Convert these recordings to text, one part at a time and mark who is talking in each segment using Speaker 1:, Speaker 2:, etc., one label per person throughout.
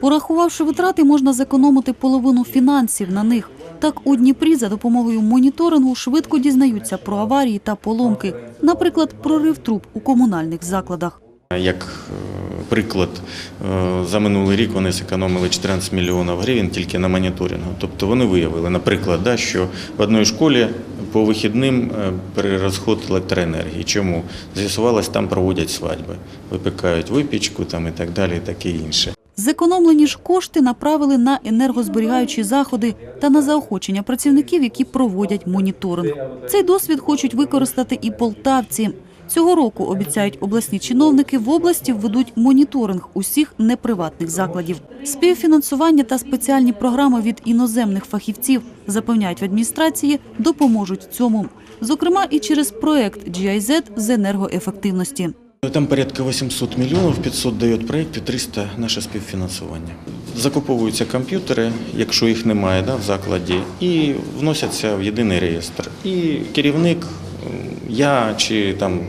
Speaker 1: Порахувавши витрати, можна зекономити половину фінансів на них. Так у Дніпрі за допомогою моніторингу швидко дізнаються про аварії та поломки, наприклад, прорив труб у комунальних закладах.
Speaker 2: Як е, приклад, е, за минулий рік вони зекономили 14 мільйонів гривень тільки на моніторингу. Тобто вони виявили, наприклад, що в одній школі по вихідним е, перерозход електроенергії. Чому? З'ясувалось, там проводять свадьби, випікають випічку там, і так далі, і таке інше.
Speaker 1: Зекономлені ж кошти направили на енергозберігаючі заходи та на заохочення працівників, які проводять моніторинг. Цей досвід хочуть використати і полтавці. Цього року, обіцяють обласні чиновники, в області введуть моніторинг усіх неприватних закладів. Співфінансування та спеціальні програми від іноземних фахівців, запевняють в адміністрації, допоможуть цьому. Зокрема, і через проект GIZ з енергоефективності.
Speaker 2: Там порядка 800 мільйонів, 500 дають проєкт і 300 наше співфінансування. Закуповуються комп'ютери, якщо їх немає да, в закладі, і вносяться в єдиний реєстр. І керівник, я чи там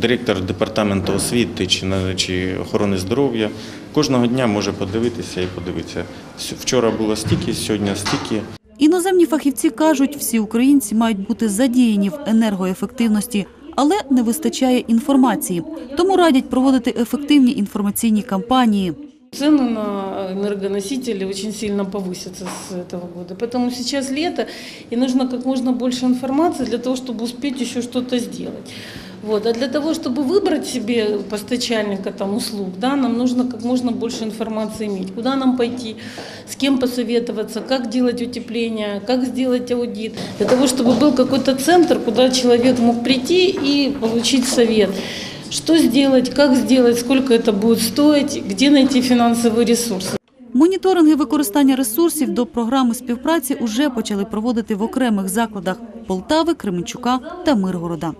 Speaker 2: директор департаменту освіти чи, чи охорони здоров'я кожного дня може подивитися і подивитися. Вчора було стільки, сьогодні стільки.
Speaker 1: Іноземні фахівці кажуть, всі українці мають бути задіяні в енергоефективності, але не вистачає інформації. Тому радять проводити ефективні інформаційні кампанії.
Speaker 3: Цены на энергоносители очень сильно повысятся с этого года. Поэтому сейчас лето, и нужно как можно больше информации для того, чтобы успеть еще что-то сделать. Вот. А для того, чтобы выбрать себе постачальника там, услуг, да, нам нужно как можно больше информации иметь. Куда нам пойти, с кем посоветоваться, как делать утепление, как сделать аудит. Для того, чтобы был какой-то центр, куда человек мог прийти и получить совет. Что сделать, как сделать, сколько это будет стоить, где найти финансовые ресурсы.
Speaker 1: Моніторинги використання ресурсів до програми співпраці уже почали проводити в окремих закладах Полтави, Кременчука та Миргорода.